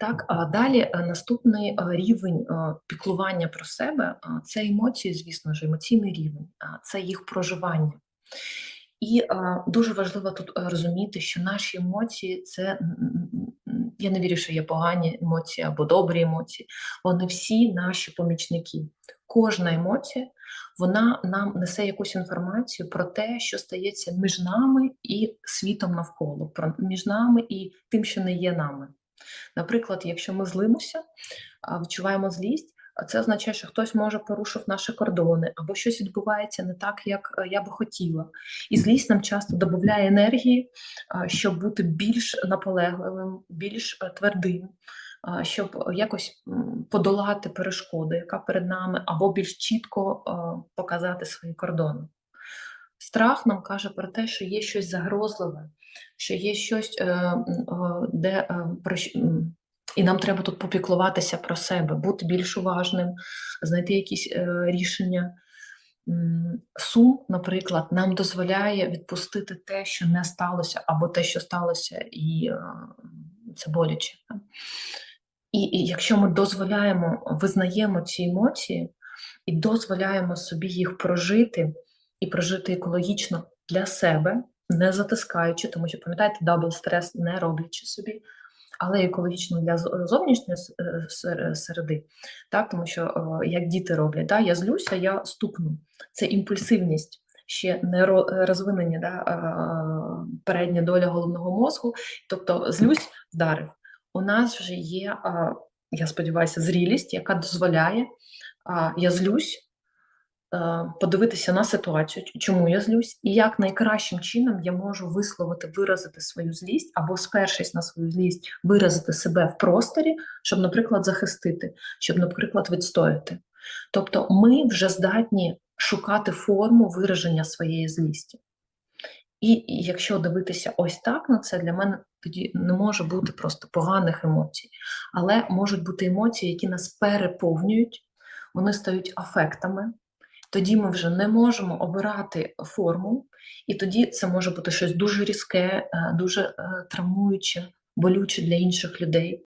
Так, а далі е, наступний е, рівень е, піклування про себе це емоції, звісно ж, емоційний рівень, це їх проживання. І дуже важливо тут розуміти, що наші емоції це я не вірю, що є погані емоції або добрі емоції. Вони всі наші помічники. Кожна емоція вона нам несе якусь інформацію про те, що стається між нами і світом навколо, між нами і тим, що не є нами. Наприклад, якщо ми злимося, відчуваємо злість, це означає, що хтось може порушив наші кордони, або щось відбувається не так, як е, я би хотіла. І злість нам часто додає енергії, щоб бути більш наполегливим, більш е, твердим, щоб якось подолати перешкоду, яка перед нами, або більш чітко показати свої кордони. Страх нам каже про те, що є щось загрозливе, що є щось, е, е, де е, і нам треба тут попіклуватися про себе, бути більш уважним, знайти якісь рішення. Сум, наприклад, нам дозволяє відпустити те, що не сталося, або те, що сталося, і це боляче. І, і якщо ми дозволяємо, визнаємо ці емоції і дозволяємо собі їх прожити і прожити екологічно для себе, не затискаючи, тому що пам'ятаєте, дабл стрес не роблячи собі, але екологічно для зовнішньої е, сер- середи, так, тому що е, як діти роблять, да, я злюся, я стукну. Це імпульсивність. Ще не ро- розвинення да, е, передня доля головного мозку, тобто злюсь, вдарив. У нас вже є, я сподіваюся, зрілість, яка дозволяє, я злюсь, е, подивитися на ситуацію, чому я злюсь, і як найкращим чином я можу висловити, виразити свою злість, або спершись на свою злість, виразити себе в просторі, щоб, наприклад, захистити, щоб, наприклад, відстояти. Тобто ми вже здатні шукати форму вираження своєї злісті. І і якщо дивитися ось так на це, для мене тоді не може бути просто поганих емоцій, але можуть бути емоції, які нас переповнюють, вони стають афектами. Тоді ми вже не можемо обирати форму, і тоді це може бути щось дуже різке, е, дуже е, травмуюче, болюче для інших людей.